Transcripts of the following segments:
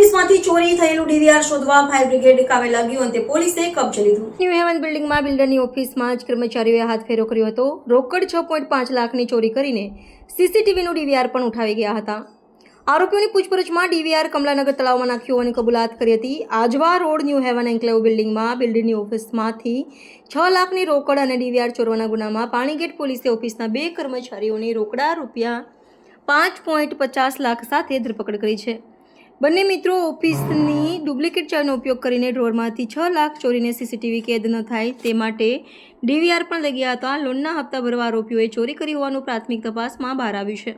રોડમાંથી ચોરી થયેલું ડીવીઆર શોધવા ફાયર બ્રિગેડ કામે લાગ્યું અને પોલીસે કબજે લીધું. ન્યૂ હેવન બિલ્ડિંગમાં બિલ્ડરની ઓફિસમાં જ કર્મચારીઓએ હાથ ફેરો કર્યો હતો. રોકડ છ પોઈન્ટ પાંચ લાખની ચોરી કરીને સીસીટીવીનું ડીવીઆર પણ ઉઠાવી ગયા હતા. આરોપીઓની પૂછપરછમાં ડીવીઆર કમલાનગર તળાવમાં નાખ્યું હોવાની કબૂલાત કરી હતી. Ajwa road New Haven Enclave બિલ્ડિંગમાં બિલ્ડિંગની ઓફિસમાંથી છ લાખની રોકડ અને ડીવીઆર ચોરવાના ગુનામાં પાણીગેટ પોલીસે ઓફિસના બે કર્મચારીઓની રોકડા રૂપિયા પાંચ પોઈન્ટ પચાસ લાખ સાથે ધરપકડ કરી છે. બંને મિત્રો ઓફિસની ડુપ્લિકેટ ચાવીનો ઉપયોગ કરીને ડ્રોરમાંથી છ લાખ ચોરીને સીસીટીવી કેદ ન થાય તે માટે ડીવીઆર પણ લઈ ગયા હતા. લોનના હપ્તા ભરવા આરોપીઓએ ચોરી કરી હોવાનું પ્રાથમિક તપાસમાં બહાર આવ્યું છે.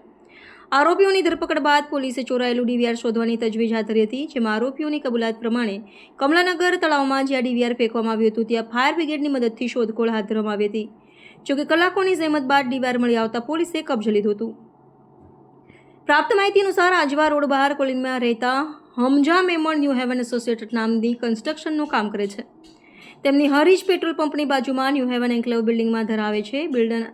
આરોપીઓની ધરપકડ બાદ પોલીસે ચોરાયેલું ડીવીઆર શોધવાની તજવીજ હાથ ધરી હતી, જેમાં આરોપીઓની કબૂલાત પ્રમાણે કમલાનગર તળાવમાં જ્યાં ડીવીઆર ફેંકવામાં આવ્યું હતું, ત્યાં ફાયર બ્રિગેડની મદદથી શોધખોળ હાથ ધરવામાં આવી હતી. જોકે કલાકોની જહેમત બાદ ડીવીઆર મળી આવતા પોલીસે કબજે લીધું હતું. પ્રાપ્ત માહિતી અનુસાર આજવા રોડ બહાર કોલિનમાં રહેતા Hamza Memon New Haven Associated નામની કન્સ્ટ્રક્શનનું કામ કરે છે. તેમની હરીશ પેટ્રોલ પંપની બાજુમાં ન્યૂ હેવન એન્કલેવ બિલ્ડિંગમાં ધરાવે છે. બિલ્ડર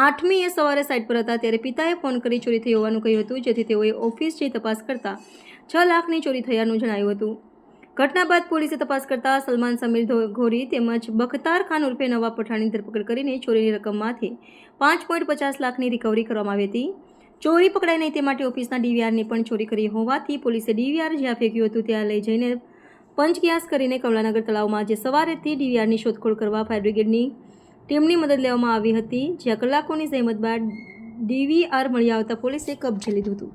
આઠમીએ સવારે સાઇટ પર હતા ત્યારે પિતાએ ફોન કરી ચોરી થઈ હોવાનું કહ્યું હતું, જેથી તેઓએ ઓફિસ જઈ તપાસ કરતા છ લાખની ચોરી થયાનું જણાવ્યું હતું. ઘટના બાદ પોલીસે તપાસ કરતા સલમાન સમીર ઘોરી તેમજ બખતાર ખાન ઉર્ફે નવા પઠાણની ધરપકડ કરીને ચોરીની રકમમાંથી પાંચ પોઈન્ટ પચાસ લાખની રિકવરી કરવામાં આવી હતી. ચોરી પકડાય નહીં તે માટે ઓફિસના ડીવીઆરની પણ ચોરી કરી હોવાથી પોલીસે ડીવીઆર જ્યાં ફેંક્યું હતું ત્યાં લઈ જઈને પંચક્યાસ કરીને કમલાનગર તળાવમાં આજે સવારેથી ડીવીઆરની શોધખોળ કરવા ફાયર બ્રિગેડની ટીમની મદદ લેવામાં આવી હતી, જ્યાં કલાકોની સહેમત બાદ ડીવીઆર મળી આવતા પોલીસે કબજે લીધું હતું.